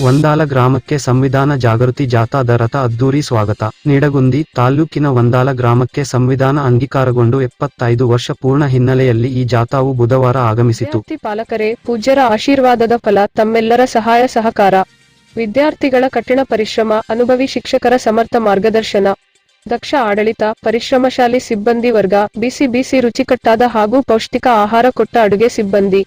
ಒಂದಾಲ ಗ್ರಾಮಕ್ಕೆ ಸಂವಿಧಾನ ಜಾಗೃತಿ ಜಾಥಾದ ರಥ ಅದ್ದೂರಿ ಸ್ವಾಗತ. ನಿಡಗುಂದಿ ತಾಲ್ಲೂಕಿನ ವಂದಾಲ ಗ್ರಾಮಕ್ಕೆ ಸಂವಿಧಾನ ಅಂಗೀಕಾರಗೊಂಡು ಎಪ್ಪತ್ತೈದು ವರ್ಷ ಪೂರ್ಣ ಹಿನ್ನೆಲೆಯಲ್ಲಿ ಈ ಜಾಥಾವು ಬುಧವಾರ ಆಗಮಿಸಿತು. ಪಾಲಕರೇ, ಪೂಜ್ಯರ ಆಶೀರ್ವಾದದ ಫಲ, ತಮ್ಮೆಲ್ಲರ ಸಹಾಯ ಸಹಕಾರ. ವಿದ್ಯಾರ್ಥಿಗಳ ಕಠಿಣ ಪರಿಶ್ರಮ, ಅನುಭವಿ ಶಿಕ್ಷಕರ ಸಮರ್ಥ ಮಾರ್ಗದರ್ಶನ. ದಕ್ಷ ಆಡಳಿತ, ಪರಿಶ್ರಮಶಾಲಿ ಸಿಬ್ಬಂದಿ ವರ್ಗ, ಬಿಸಿ ಬಿಸಿ ರುಚಿಕಟ್ಟಾದ ಹಾಗೂ ಪೌಷ್ಟಿಕ ಆಹಾರ ಕೊಟ್ಟ ಅಡುಗೆ ಸಿಬ್ಬಂದಿ.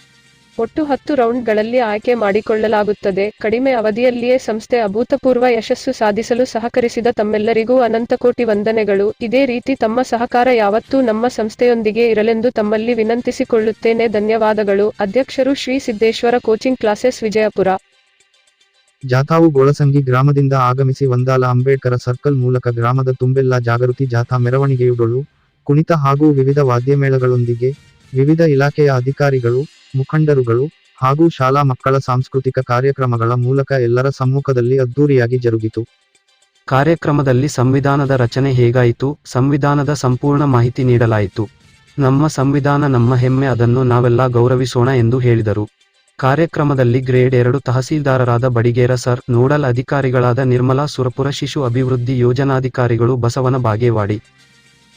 ಒಟ್ಟು ಹತ್ತು ರೌಂಡ್ಗಳಲ್ಲಿ ಆಯ್ಕೆ ಮಾಡಿಕೊಳ್ಳಲಾಗುತ್ತದೆ. ಕಡಿಮೆ ಅವಧಿಯಲ್ಲಿಯೇ ಸಂಸ್ಥೆ ಅಭೂತಪೂರ್ವ ಯಶಸ್ಸು ಸಾಧಿಸಲು ಸಹಕರಿಸಿದ ತಮ್ಮೆಲ್ಲರಿಗೂ ಅನಂತಕೋಟಿ ವಂದನೆಗಳು. ಇದೇ ರೀತಿ ತಮ್ಮ ಸಹಕಾರ ಯಾವತ್ತೂ ನಮ್ಮ ಸಂಸ್ಥೆಯೊಂದಿಗೆ ಇರಲೆಂದು ತಮ್ಮಲ್ಲಿ ವಿನಂತಿಸಿಕೊಳ್ಳುತ್ತೇನೆ. ಧನ್ಯವಾದಗಳು. ಅಧ್ಯಕ್ಷರು ಶ್ರೀ ಸಿದ್ದೇಶ್ವರ ಕೋಚಿಂಗ್ ಕ್ಲಾಸೆಸ್ ವಿಜಯಪುರ. ಜಾಥಾವು ಗೋಳಸಂಗಿ ಗ್ರಾಮದಿಂದ ಆಗಮಿಸಿ ವಂದಾಲ ಅಂಬೇಡ್ಕರ ಸರ್ಕಲ್ ಮೂಲಕ ಗ್ರಾಮದ ತುಂಬೆಲ್ಲ ಜಾಗೃತಿ ಜಾಥಾ ಮೆರವಣಿಗೆಯುಗಳು ಕುಣಿತ ಹಾಗೂ ವಿವಿಧ ವಾದ್ಯಮೇಳಗಳೊಂದಿಗೆ ವಿವಿಧ ಇಲಾಖೆಯ ಅಧಿಕಾರಿಗಳು ಮುಖಂಡರುಗಳು ಹಾಗೂ ಶಾಲಾ ಮಕ್ಕಳ ಸಾಂಸ್ಕೃತಿಕ ಕಾರ್ಯಕ್ರಮಗಳ ಮೂಲಕ ಎಲ್ಲರ ಸಮ್ಮುಖದಲ್ಲಿ ಅದ್ದೂರಿಯಾಗಿ ಜರುಗಿತು. ಕಾರ್ಯಕ್ರಮದಲ್ಲಿ ಸಂವಿಧಾನದ ರಚನೆ ಹೇಗಾಯಿತು, ಸಂವಿಧಾನದ ಸಂಪೂರ್ಣ ಮಾಹಿತಿ ನೀಡಲಾಯಿತು. ನಮ್ಮ ಸಂವಿಧಾನ ನಮ್ಮ ಹೆಮ್ಮೆ, ಅದನ್ನು ನಾವೆಲ್ಲ ಗೌರವಿಸೋಣ ಎಂದು ಹೇಳಿದರು. ಕಾರ್ಯಕ್ರಮದಲ್ಲಿ ಗ್ರೇಡ್ ಎರಡು ತಹಸೀಲ್ದಾರರಾದ ಬಡಿಗೇರ ಸರ್, ನೋಡಲ್ ಅಧಿಕಾರಿಗಳಾದ ನಿರ್ಮಲಾ ಸುರಪುರ ಶಿಶು ಅಭಿವೃದ್ಧಿ ಯೋಜನಾಧಿಕಾರಿಗಳು ಬಸವನ ಬಾಗೇವಾಡಿ.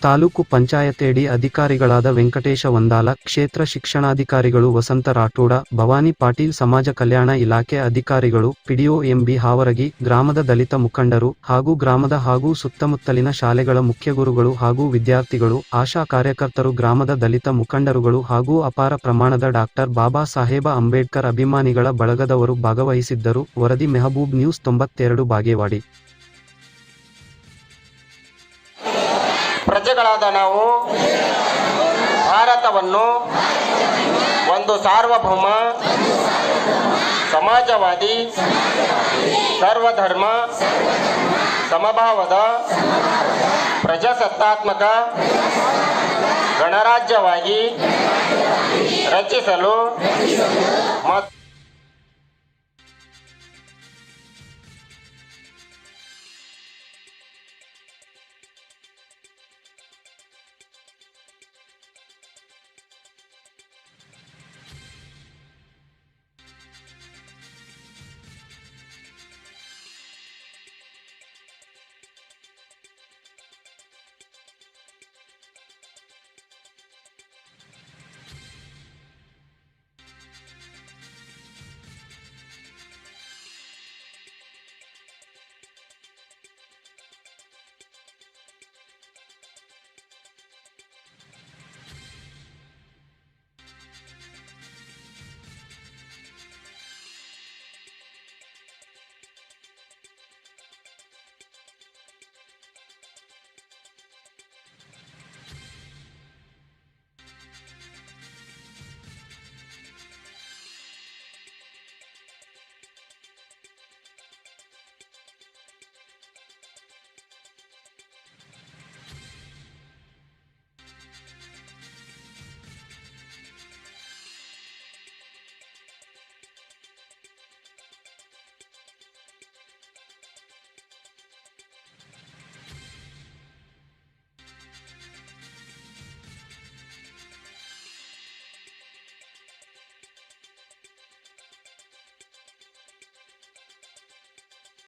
ತಾಲೂಕು ಪಂಚಾಯತೇಡಿ ಅಧಿಕಾರಿಗಳಾದ ವೆಂಕಟೇಶ ವಂದಾಲ, ಕ್ಷೇತ್ರ ಶಿಕ್ಷಣಾಧಿಕಾರಿಗಳು ವಸಂತ ರಾಠೋಡ, ಭವಾನಿ ಪಾಟೀಲ್ ಸಮಾಜ ಕಲ್ಯಾಣ ಇಲಾಖೆ ಅಧಿಕಾರಿಗಳು ಪಿಡಿಒ ಎಂಬಿ ಹಾವರಗಿ, ಗ್ರಾಮದ ದಲಿತ ಮುಖಂಡರು ಹಾಗೂ ಗ್ರಾಮದ ಹಾಗೂ ಸುತ್ತಮುತ್ತಲಿನ ಶಾಲೆಗಳ ಮುಖ್ಯಗುರುಗಳು ಹಾಗೂ ವಿದ್ಯಾರ್ಥಿಗಳು, ಆಶಾ ಕಾರ್ಯಕರ್ತರು, ಗ್ರಾಮದ ದಲಿತ ಮುಖಂಡರುಗಳು ಹಾಗೂ ಅಪಾರ ಪ್ರಮಾಣದ ಡಾಕ್ಟರ್ ಬಾಬಾ ಸಾಹೇಬ ಅಂಬೇಡ್ಕರ್ ಅಭಿಮಾನಿಗಳ ಬಳಗದವರು ಭಾಗವಹಿಸಿದ್ದರು. ವರದಿ ಮೆಹಬೂಬ್ ನ್ಯೂಸ್ ತೊಂಬತ್ತೆರಡು, ಬಾಗೇವಾಡಿ. ಪ್ರಜೆಗಳಾದ ನಾವು ಭಾರತವನ್ನು ಒಂದು ಸಾರ್ವಭೌಮ ಸಮಾಜವಾದಿ ಸರ್ವಧರ್ಮ ಸಮಭಾವದ ಪ್ರಜಾಸತ್ತಾತ್ಮಕ ಗಣರಾಜ್ಯವಾಗಿ ರಚಿಸಲು ಮತ್ತು